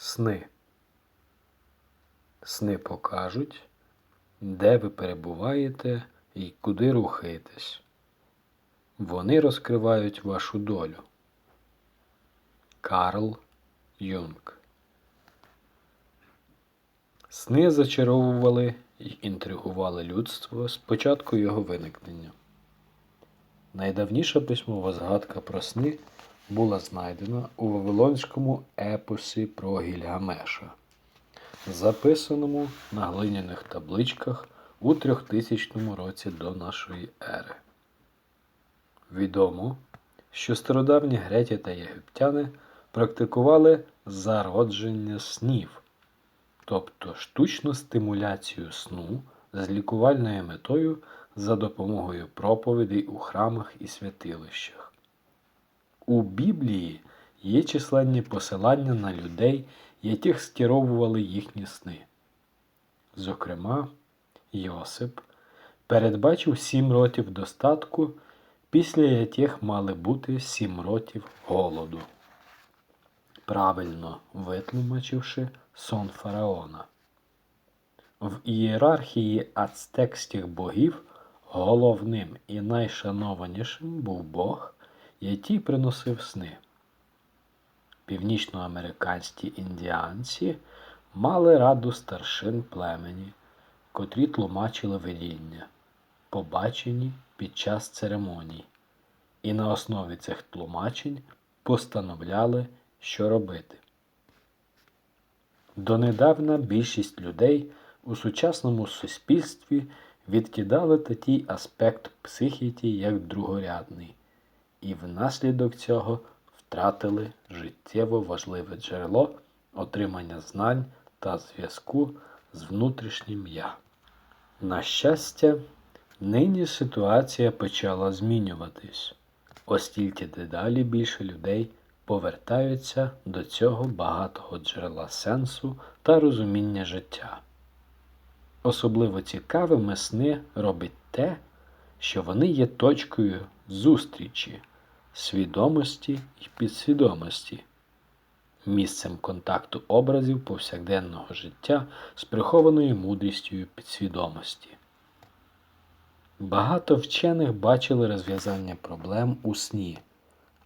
Сни. Сни покажуть, де ви перебуваєте і куди рухаєтесь. Вони розкривають вашу долю. Карл Юнг. Сни зачаровували і інтригували людство з початку його виникнення. Найдавніша письмова згадка про сни була знайдена у Вавилонському епосі про Гільгамеша, записаному на глиняних табличках у 3000 році до нашої ери. Відомо, що стародавні греки та єгиптяни практикували зародження снів, тобто штучну стимуляцію сну з лікувальною метою за допомогою проповідей у храмах і святилищах. У Біблії є численні посилання на людей, яких скеровували їхні сни. Зокрема, Йосип передбачив сім років достатку, після яких мали бути сім років голоду, правильно витлумачивши сон фараона. В ієрархії ацтекських богів головним і найшанованішим був Бог, який приносив сни. Північноамериканські індіанці мали раду старшин племені, котрі тлумачили видіння, побачені під час церемоній, і на основі цих тлумачень постановляли, що робити. Донедавна більшість людей у сучасному суспільстві відкидали такий аспект психіки як другорядний, і внаслідок цього втратили життєво важливе джерело отримання знань та зв'язку з внутрішнім я. На щастя, нині ситуація почала змінюватись, оскільки дедалі більше людей повертаються до цього багатого джерела сенсу та розуміння життя. Особливо цікавими сни робить те, що вони є точкою зустрічі свідомості і підсвідомості, місцем контакту образів повсякденного життя з прихованою мудрістю підсвідомості. Багато вчених бачили розв'язання проблем у сні,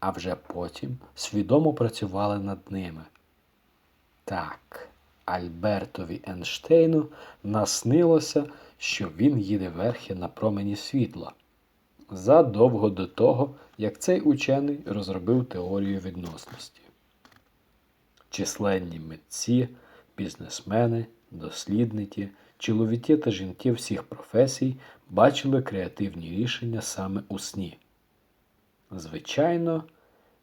а вже потім свідомо працювали над ними. Так, Альбертові Ейнштейну наснилося, що він їде верхи на промені світла задовго до того, як цей учений розробив теорію відносності. Численні митці, бізнесмени, дослідники, чоловіки та жінки всіх професій бачили креативні рішення саме у сні. Звичайно,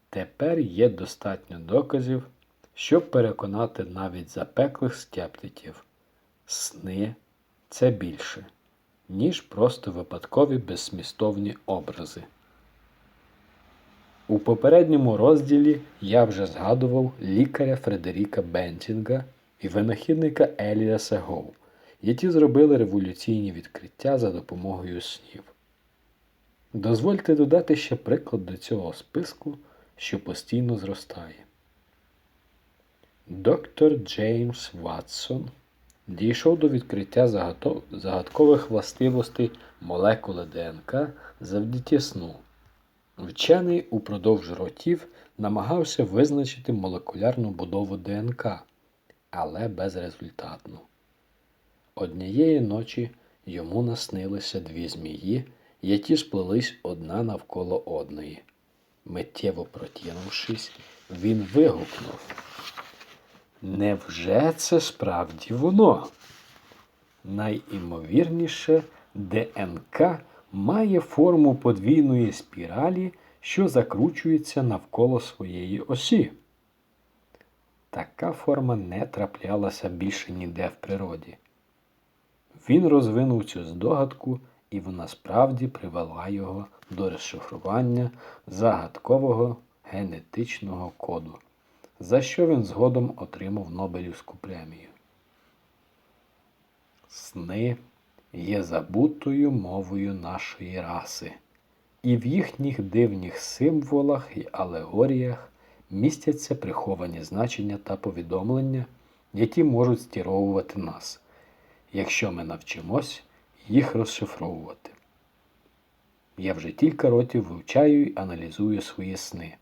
тепер є достатньо доказів, щоб переконати навіть запеклих скептиків. Сни це більше, ніж просто випадкові безсмістовні образи. У попередньому розділі я вже згадував лікаря Фредеріка Бентінга і винахідника Еліаса Гоу, які зробили революційні відкриття за допомогою снів. Дозвольте додати ще приклад до цього списку, що постійно зростає. Доктор Джеймс Ватсон дійшов до відкриття загадкових властивостей молекули ДНК завдяки сну. Вчений упродовж років намагався визначити молекулярну будову ДНК, але безрезультатно. Однієї ночі йому наснилися дві змії, які сплелись одна навколо одної. Миттєво протягнувшись, він вигукнув. Невже це справді воно? Найімовірніше, ДНК має форму подвійної спіралі, що закручується навколо своєї осі. Така форма не траплялася більше ніде в природі. Він розвинув цю здогадку, і вона справді привела його до розшифрування загадкового генетичного коду, за що він згодом отримав Нобелівську премію. Сни є забутою мовою нашої раси, і в їхніх дивних символах і алегоріях містяться приховані значення та повідомлення, які можуть стіровувати нас, якщо ми навчимось їх розшифровувати. Я вже кілька років вивчаю і аналізую свої сни.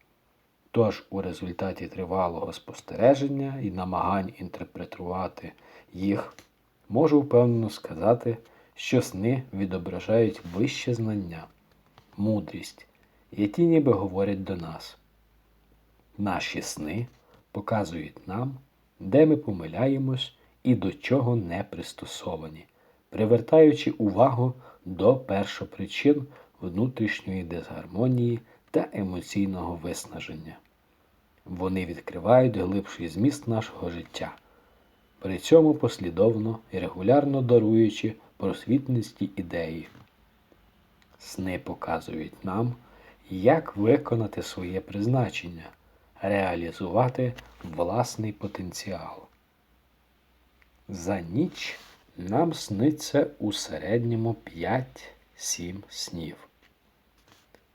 Тож у результаті тривалого спостереження і намагань інтерпретувати їх, можу впевнено сказати, що сни відображають вище знання, мудрість, які ніби говорять до нас. Наші сни показують нам, де ми помиляємось і до чого не пристосовані, привертаючи увагу до першопричин внутрішньої дисгармонії та емоційного виснаження. Вони відкривають глибший зміст нашого життя, при цьому послідовно і регулярно даруючи просвітницькі ідеї. Сни показують нам, як виконати своє призначення, реалізувати власний потенціал. За ніч нам сниться у середньому 5-7 снів.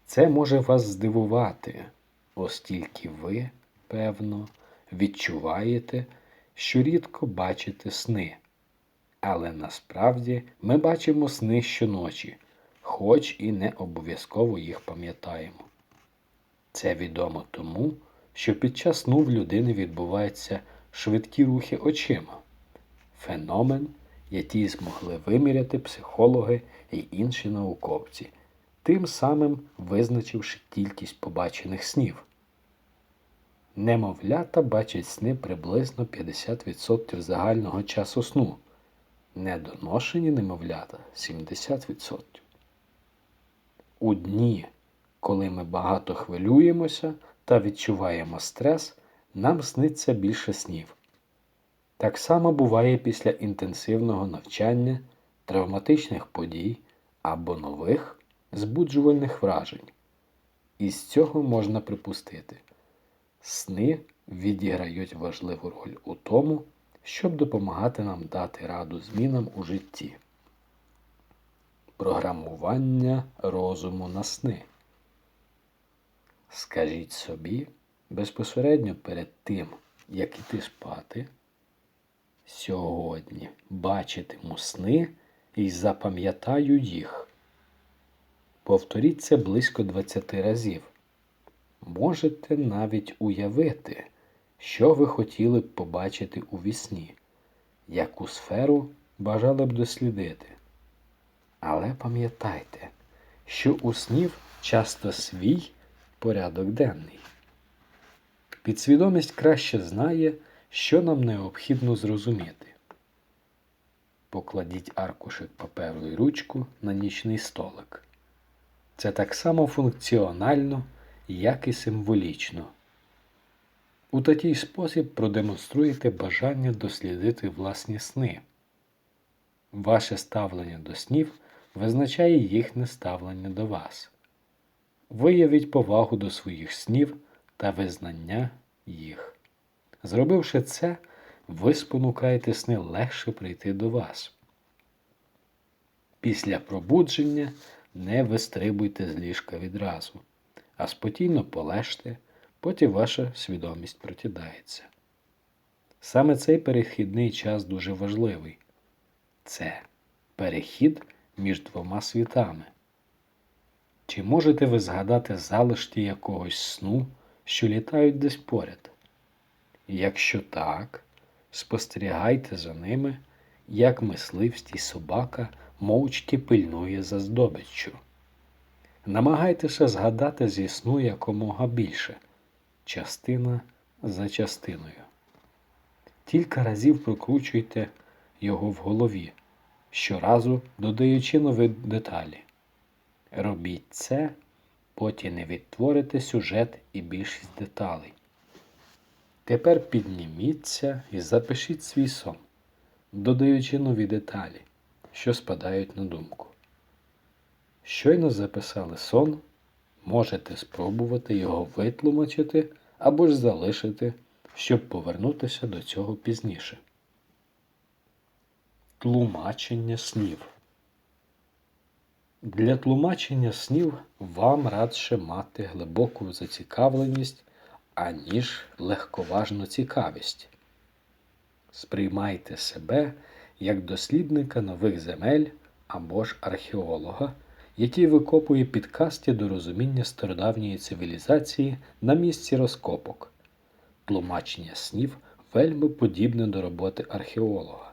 Це може вас здивувати, оскільки ви, певно, відчуваєте, що рідко бачите сни. Але насправді ми бачимо сни щоночі, хоч і не обов'язково їх пам'ятаємо. Це відомо тому, що під час сну в людини відбуваються швидкі рухи очима, феномен, який змогли виміряти психологи і інші науковці, тим самим визначивши кількість побачених снів. Немовлята бачать сни приблизно 50% загального часу сну, недоношені немовлята 70%. У дні, коли ми багато хвилюємося та відчуваємо стрес, нам сниться більше снів. Так само буває після інтенсивного навчання, травматичних подій або нових збуджувальних вражень. Із цього можна припустити, сни відіграють важливу роль у тому, щоб допомагати нам дати раду змінам у житті. Програмування розуму на сни. Скажіть собі безпосередньо перед тим, як іти спати, сьогодні бачитиму сни і запам'ятаю їх. Повторіть це близько 20 разів. Можете навіть уявити, що ви хотіли б побачити у вісні, яку сферу бажали б дослідити. Але пам'ятайте, що у снів часто свій порядок денний. Підсвідомість краще знає, що нам необхідно зрозуміти. Покладіть аркушик паперу і ручку на нічний столик. Це так само функціонально, як і символічно. У такий спосіб продемонструєте бажання дослідити власні сни. Ваше ставлення до снів визначає їхнє ставлення до вас. Виявіть повагу до своїх снів та визнання їх. Зробивши це, ви спонукаєте сни легше прийти до вас. Після пробудження не вистрибуйте з ліжка відразу, а спокійно полежте, потім ваша свідомість протідається. Саме цей перехідний час дуже важливий. Це перехід між двома світами. Чи можете ви згадати залишки якогось сну, що літають десь поряд? Якщо так, спостерігайте за ними, як мисливський собака мовчки пильнує за здобиччю. Намагайтеся згадати зі сну якомога більше, частина за частиною. Кілька разів прокручуйте його в голові, щоразу додаючи нові деталі. Робіть це, потім не відтворите сюжет і більшість деталей. Тепер підніміться і запишіть свій сон, додаючи нові деталі, що спадають на думку. Щойно записали сон, можете спробувати його витлумачити або ж залишити, щоб повернутися до цього пізніше. Тлумачення снів. Для тлумачення снів вам радше мати глибоку зацікавленість аніж легковажну цікавість. Сприймайте себе як дослідника нових земель або ж археолога, який викопує підкасті до розуміння стародавньої цивілізації на місці розкопок. Тлумачення снів вельми подібне до роботи археолога.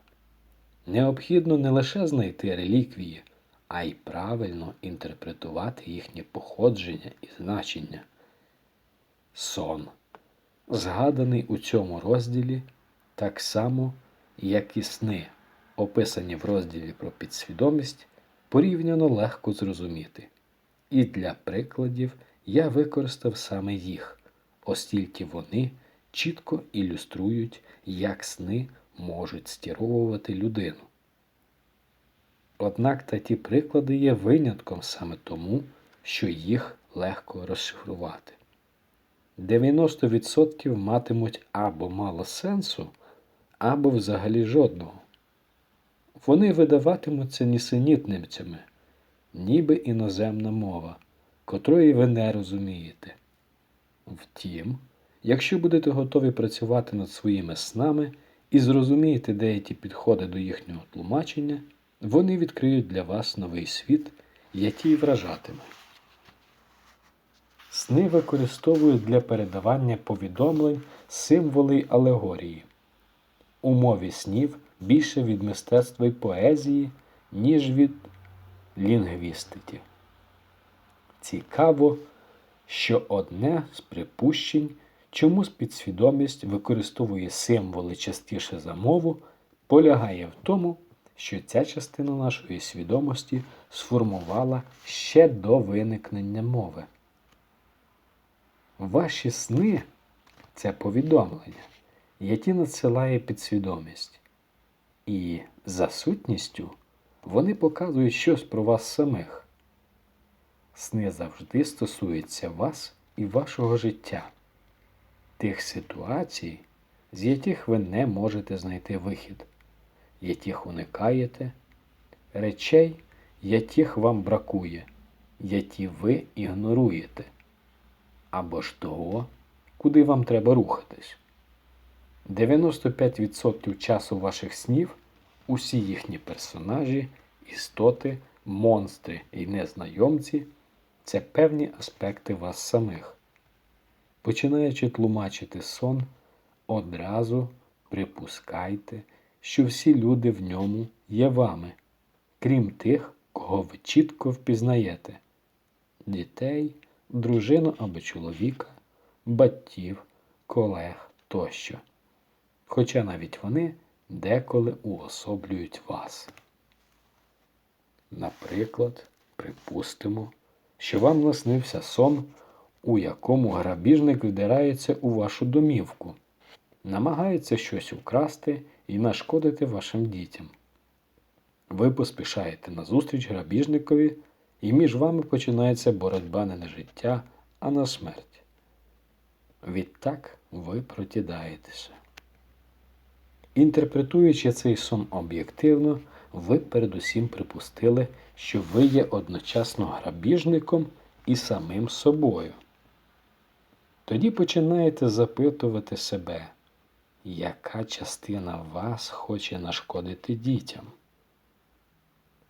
Необхідно не лише знайти реліквії, а й правильно інтерпретувати їхнє походження і значення. Сон, згаданий у цьому розділі, так само, як і сни, описані в розділі про підсвідомість, порівняно легко зрозуміти. І для прикладів я використав саме їх, оскільки вони чітко ілюструють, як сни можуть стіровувати людину. Однак такі приклади є винятком саме тому, що їх легко розшифрувати. 90% матимуть або мало сенсу, або взагалі жодного. Вони видаватимуться нісенітницями, ніби іноземна мова, котрої ви не розумієте. Втім, якщо будете готові працювати над своїми снами і зрозумієте деякі підходи до їхнього тлумачення, вони відкриють для вас новий світ, який вражатиме. Сни використовують для передавання повідомлень символи алегорії. У мові снів більше від мистецтва й поезії, ніж від лінгвістики. Цікаво, що одне з припущень, чому підсвідомість використовує символи частіше за мову, полягає в тому, що ця частина нашої свідомості сформувала ще до виникнення мови. Ваші сни це повідомлення, які надсилає підсвідомість. І за сутністю вони показують щось про вас самих. Сни завжди стосуються вас і вашого життя, тих ситуацій, з яких ви не можете знайти вихід, яких уникаєте, речей, яких вам бракує, які ви ігноруєте, або ж того, куди вам треба рухатись. 95% часу ваших снів усі їхні персонажі, істоти, монстри і незнайомці це певні аспекти вас самих. Починаючи тлумачити сон, одразу припускайте, що всі люди в ньому є вами, крім тих, кого ви чітко впізнаєте дітей, дружину або чоловіка, батьків, колег тощо. Хоча навіть вони деколи уособлюють вас. Наприклад, припустимо, що вам наснився сон, у якому грабіжник вдирається у вашу домівку, намагається щось украсти і нашкодити вашим дітям. Ви поспішаєте на зустріч грабіжникові, і між вами починається боротьба не на життя, а на смерть. Відтак ви протідаєтеся. Інтерпретуючи цей сон об'єктивно, ви передусім припустили, що ви є одночасно грабіжником і самим собою. Тоді починаєте запитувати себе, яка частина вас хоче нашкодити дітям.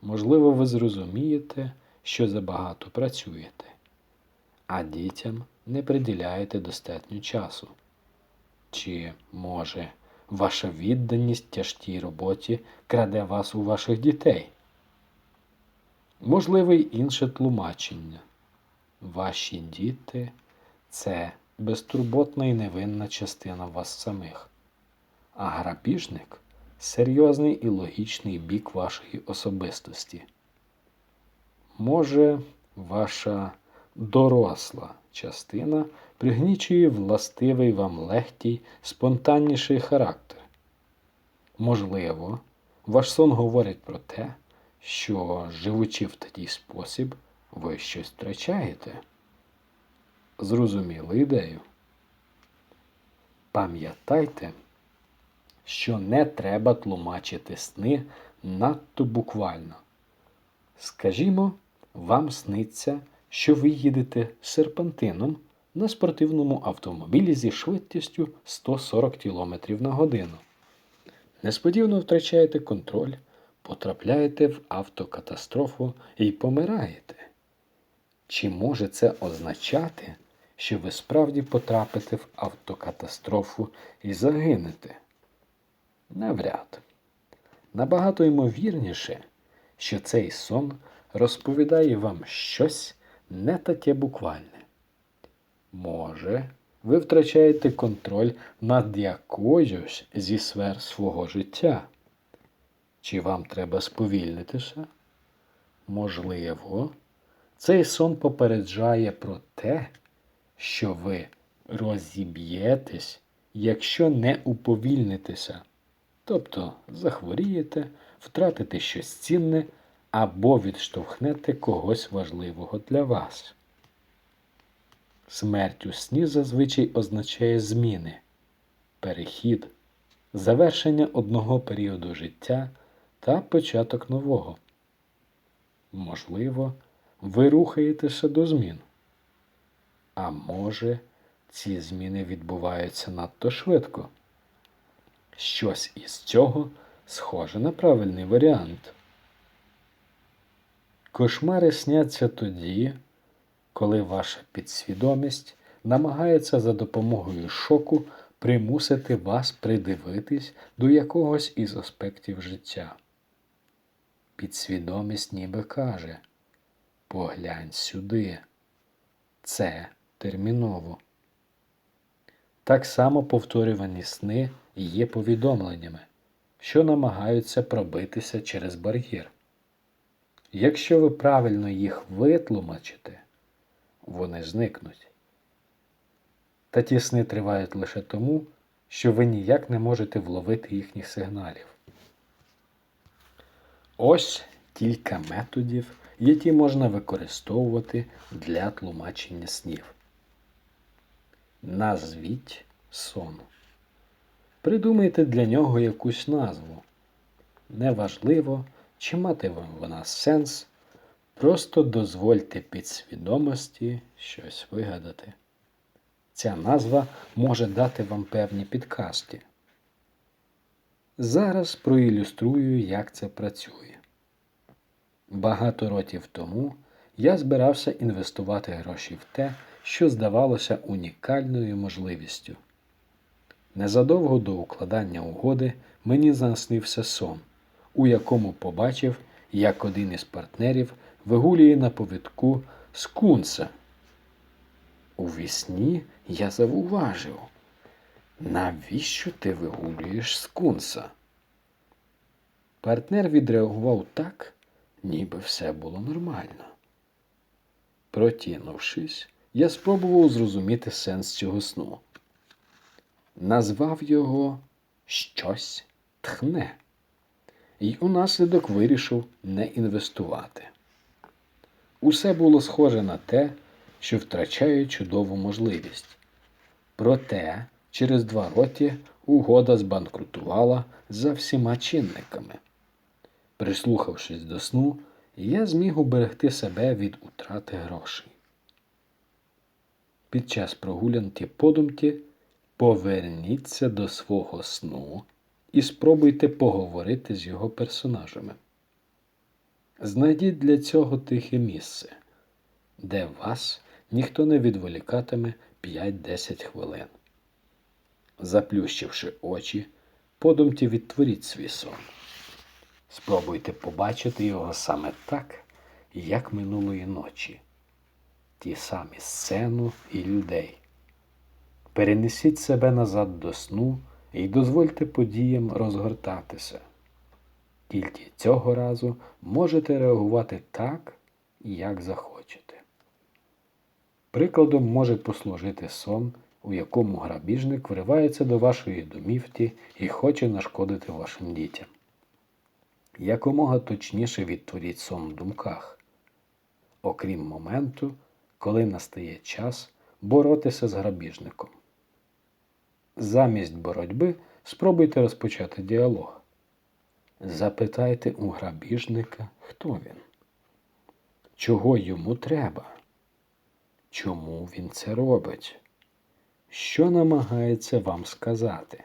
Можливо, ви зрозумієте, що забагато працюєте, а дітям не приділяєте достатньо часу. Чи, може, Ваша відданість тяжкій роботі краде вас у ваших дітей. Можливе й інше тлумачення. Ваші діти це безтурботна і невинна частина вас самих, а грабіжник серйозний і логічний бік вашої особистості. Може, ваша доросла частина пригнічує властивий вам легкий, спонтанніший характер. Можливо, ваш сон говорить про те, що, живучи в такий спосіб, ви щось втрачаєте. Зрозуміли ідею? Пам'ятайте, що не треба тлумачити сни надто буквально. Скажімо, вам сниться, що ви їдете серпантином на спортивному автомобілі зі швидкістю 140 км на годину. Несподівано втрачаєте контроль, потрапляєте в автокатастрофу і помираєте. Чи може це означати, що ви справді потрапите в автокатастрофу і загинете? Навряд. Набагато ймовірніше, що цей сон розповідає вам щось не таке буквальне. Може, ви втрачаєте контроль над якоюсь зі сфер свого життя. Чи вам треба сповільнитися? Можливо, цей сон попереджає про те, що ви розіб'єтесь, якщо не уповільнитеся, тобто захворієте, втратите щось цінне або відштовхнете когось важливого для вас. Смерть у сні зазвичай означає зміни, перехід, завершення одного періоду життя та початок нового. Можливо, ви рухаєтеся до змін. А може, ці зміни відбуваються надто швидко. Щось із цього схоже на правильний варіант. Кошмари сняться тоді, коли ваша підсвідомість намагається за допомогою шоку примусити вас придивитись до якогось із аспектів життя. Підсвідомість ніби каже Поглянь сюди. Це терміново. Так само повторювані сни є повідомленнями, що намагаються пробитися через бар'єр. Якщо ви правильно їх витлумачите, вони зникнуть. Та ті сни тривають лише тому, що ви ніяк не можете вловити їхніх сигналів. Ось кілька методів, які можна використовувати для тлумачення снів. Назвіть сон. Придумайте для нього якусь назву. Неважливо, чи матиме вона сенс, просто дозвольте підсвідомості щось вигадати. Ця назва може дати вам певні підказки. Зараз проілюструю, як це працює. Багато років тому я збирався інвестувати гроші в те, що здавалося унікальною можливістю. Незадовго до укладання угоди мені заснився сон, у якому побачив, як один із партнерів вигулює на повідку скунса. У вісні я завуважив, навіщо ти вигулюєш скунса? Партнер відреагував так, ніби все було нормально. Протінувшись, я спробував зрозуміти сенс цього сну. Назвав його щось тхне, і унаслідок вирішив не інвестувати. Усе було схоже на те, що втрачаю чудову можливість. Проте через два роки угода збанкрутувала за всіма чинниками. Прислухавшись до сну, я зміг уберегти себе від утрати грошей. Під час прогулянки подумки поверніться до свого сну і спробуйте поговорити з його персонажами. Знайдіть для цього тихе місце, де вас ніхто не відволікатиме 5-10 хвилин. Заплющивши очі, подумки відтворіть свій сон. Спробуйте побачити його саме так, як минулої ночі, ті самі сцену і людей. Перенесіть себе назад до сну і дозвольте подіям розгортатися. Тільки цього разу можете реагувати так, як захочете. Прикладом може послужити сон, у якому грабіжник вривається до вашої домівки і хоче нашкодити вашим дітям. Якомога точніше відтворіть сон в думках, окрім моменту, коли настає час боротися з грабіжником. Замість боротьби спробуйте розпочати діалог. Запитайте у грабіжника, хто він, чого йому треба. чому він це робить, що намагається вам сказати.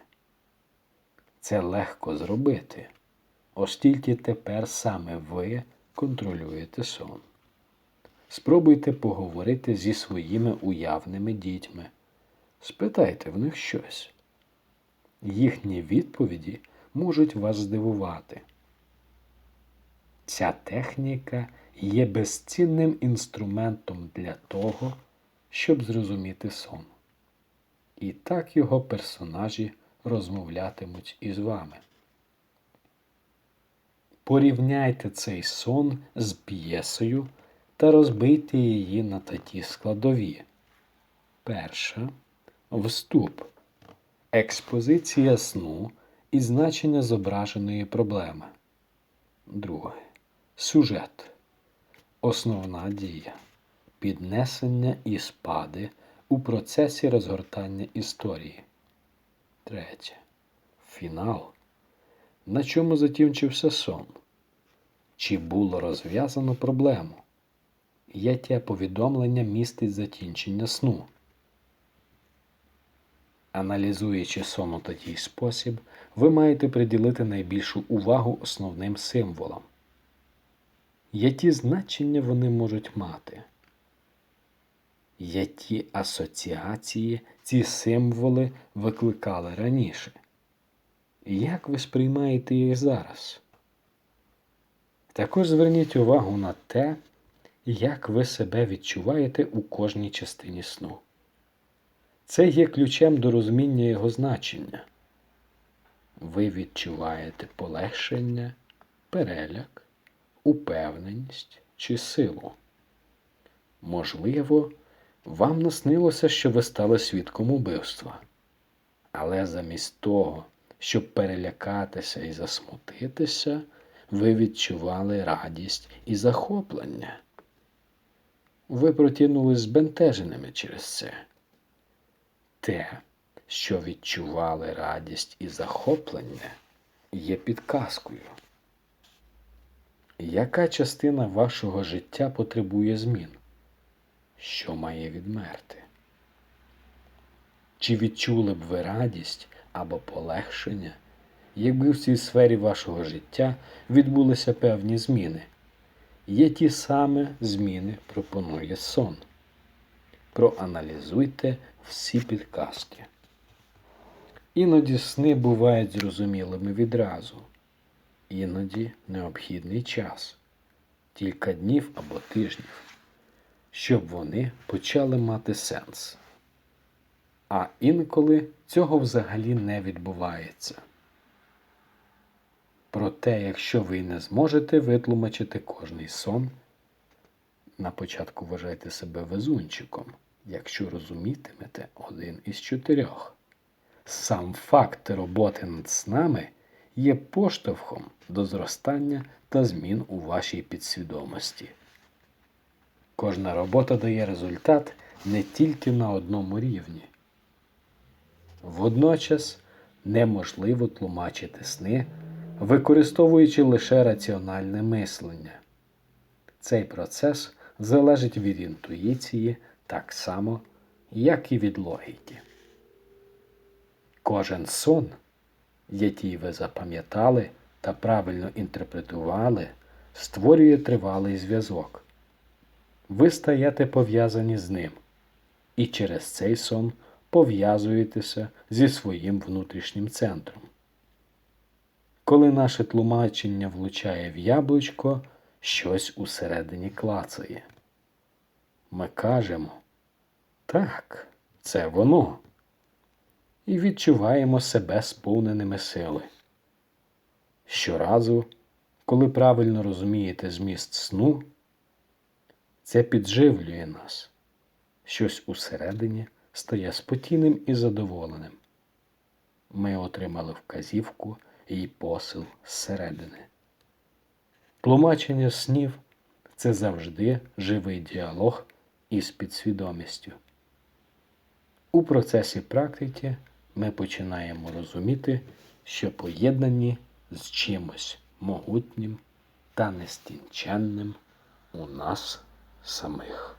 Це легко зробити, оскільки тепер саме ви контролюєте сон. Спробуйте поговорити зі своїми уявними дітьми. Спитайте в них щось. Їхні відповіді можуть вас здивувати. Ця техніка є безцінним інструментом для того, щоб зрозуміти сон. І так його персонажі розмовлятимуть із вами. Порівняйте цей сон з п'єсою та розбийте її на такі складові. Перша вступ, експозиція сну і значення зображеної проблеми. Друге. Сюжет. Основна дія. Піднесення і спади у процесі розгортання історії. Третє. Фінал. На чому закінчився сон? Чи було розв'язано проблему? Яке повідомлення містить закінчення сну? Аналізуючи сон у такий спосіб, ви маєте приділити найбільшу увагу основним символам. Які значення вони можуть мати? Які асоціації ці символи викликали раніше? Як ви сприймаєте їх зараз? Також зверніть увагу на те, як ви себе відчуваєте у кожній частині сну. Це є ключем до розуміння його значення. Ви відчуваєте полегшення, переляк, упевненість чи силу. Можливо, вам наснилося, що ви стали свідком убивства. Але замість того, щоб перелякатися і засмутитися, ви відчували радість і захоплення. Ви протягнули збентеженими через це. Те, що відчували радість і захоплення, є підказкою. Яка частина вашого життя потребує змін? Що має відмерти? Чи відчули б ви радість або полегшення, якби в цій сфері вашого життя відбулися певні зміни? Є ті самі зміни пропонує сон. Проаналізуйте всі підказки. Іноді сни бувають зрозумілими відразу, іноді необхідний час, кілька днів або тижнів, щоб вони почали мати сенс. А інколи цього взагалі не відбувається. Проте, якщо ви не зможете витлумачити кожний сон, на початку вважайте себе везунчиком, якщо розумітимете один із чотирьох. Сам факт роботи над снами є поштовхом до зростання та змін у вашій підсвідомості. Кожна робота дає результат не тільки на одному рівні. Водночас неможливо тлумачити сни, використовуючи лише раціональне мислення. Цей процес залежить від інтуїції так само, як і від логіки. Кожен сон, який ви запам'ятали та правильно інтерпретували, створює тривалий зв'язок. Ви стаєте пов'язані з ним, і через цей сон пов'язуєтеся зі своїм внутрішнім центром. Коли наше тлумачення влучає в яблучко, щось усередині клацає. Ми кажемо так, це воно. І відчуваємо себе сповненими сили. Щоразу, коли правильно розумієте зміст сну, це підживлює нас. Щось усередині стає спокійним і задоволеним. Ми отримали вказівку і посил зсередини. Тлумачення снів це завжди живий діалог із підсвідомістю. У процесі практики ми починаємо розуміти, що поєднані з чимось могутнім та нестінченним у нас самих.